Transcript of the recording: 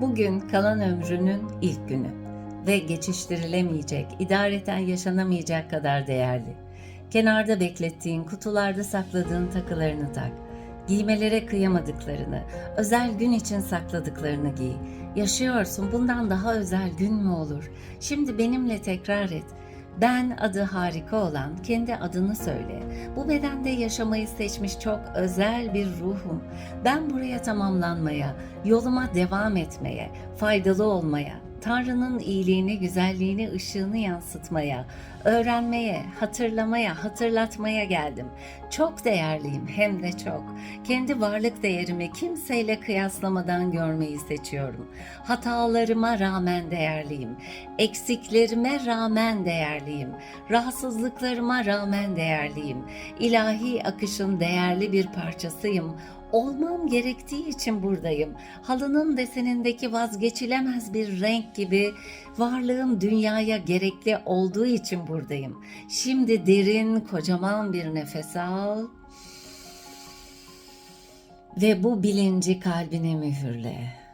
Bugün kalan ömrünün ilk günü ve geçiştirilemeyecek, idareten yaşanamayacak kadar değerli. Kenarda beklettiğin, kutularda sakladığın takılarını tak. Giymelere kıyamadıklarını, özel gün için sakladıklarını giy. Yaşıyorsun, bundan daha özel gün mü olur? Şimdi benimle tekrar et. Ben adı harika olan kendi adını söyle. Bu bedende yaşamayı seçmiş çok özel bir ruhum. Ben buraya tamamlanmaya, yoluma devam etmeye, faydalı olmaya, Tanrı'nın iyiliğini, güzelliğini, ışığını yansıtmaya, öğrenmeye, hatırlamaya, hatırlatmaya geldim. Çok değerliyim hem de çok. Kendi varlık değerimi kimseyle kıyaslamadan görmeyi seçiyorum. Hatalarıma rağmen değerliyim. Eksiklerime rağmen değerliyim. Rahatsızlıklarıma rağmen değerliyim. İlahi akışın değerli bir parçasıyım. Olmam gerektiği için buradayım. Halının desenindeki vazgeçilemez bir renk gibi varlığım dünyaya gerekli olduğu için buradayım. Şimdi derin, kocaman bir nefes al ve bu bilinci kalbine mühürle.